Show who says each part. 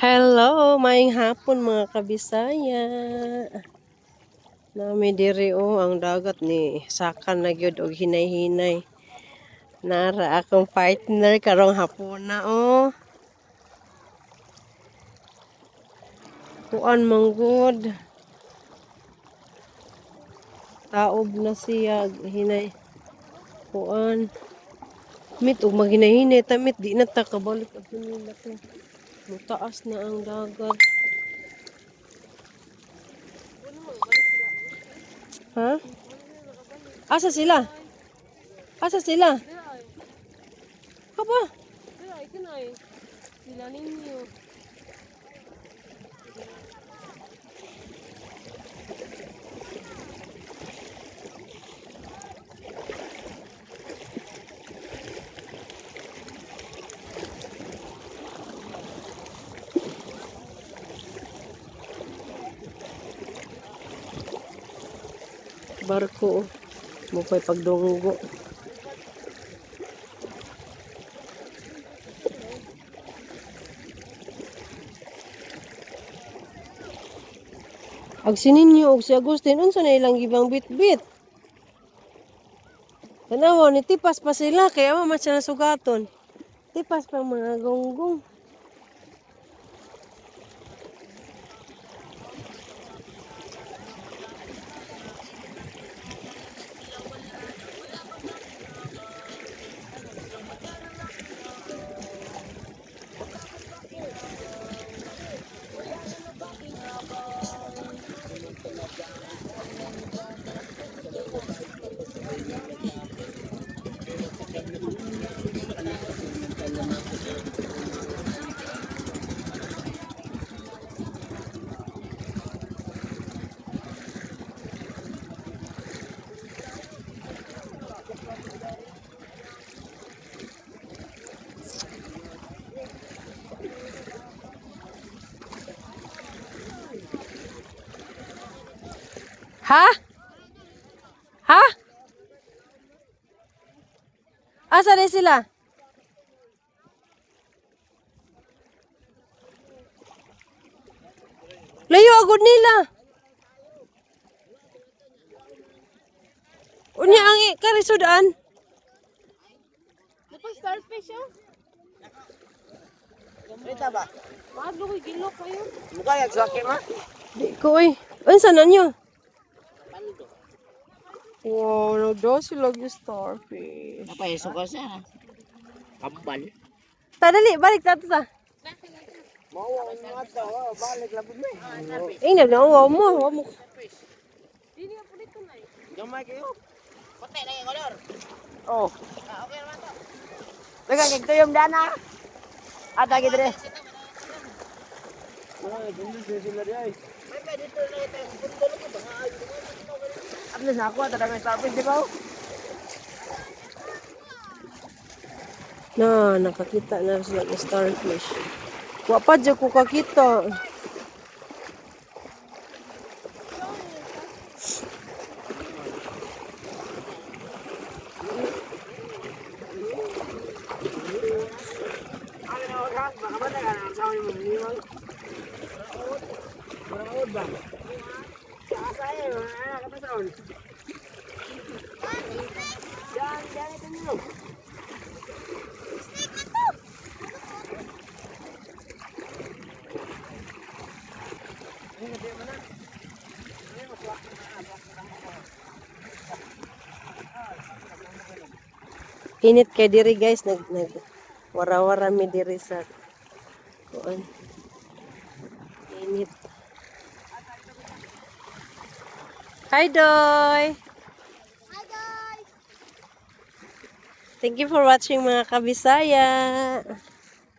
Speaker 1: Hello, maing hapon mga kabisaya. Nami diri o ang dagat ni sakan na gyud og hinay-hinay. Nara akong partner karong hapon na o. Kuan manggod. Taob na siya hinay. Kuan. Mit og maghinay-hinay tamit di na ta kabalik at nila to. Mutaas na ang dagat. Ha? Asa sila? Asa sila?
Speaker 2: Kanay. Sila ninyo.
Speaker 1: Barko. Mo pa'y pagdunggo. Ag sininyo og si Agustin unsa na ilang gibang bit-bit. Tanawa ni tipas pa sila kaya mo man siya nasugaton. Tipas pa mga gonggong. Ha? Ha? Asa rin sila? Layo agad nila. Unya ang karisudaan.
Speaker 2: Di pa starfish oh.
Speaker 3: Rita ba?
Speaker 2: Maadlo ko'y gilok kayo.
Speaker 3: Mukha yung sakit ma?
Speaker 1: Di ko eh. Unsa na nyo? Wow, nagdaw sila yung starfish.
Speaker 3: Napaiso ka siya. Kambal.
Speaker 1: Tadali, balik tato ta.
Speaker 3: Mawa ang mga tao. Balik labod mo eh.
Speaker 1: Eh, nagnawa mo. Wa mo.
Speaker 2: Dili nga pulit ko na eh.
Speaker 3: Gamay kayo. Puti na yung kolor.
Speaker 1: Oh.
Speaker 3: Ah, okay naman to. Teka, kagto yung dana. At lagi dire. Ay, na sila di ay. Pa dito na ito. Puntulo ko ba? At least ako, tada may starfish, di ba?
Speaker 1: Na, nakakita na sila ng starfish. Wa pa dyan ko kakita.
Speaker 3: Ano
Speaker 1: Init kay diri guys. Nag, nag wara-wara mi diri sa kuan. Init. Hi, Doy! Hi, guys! Thank you for watching mga kabisaya.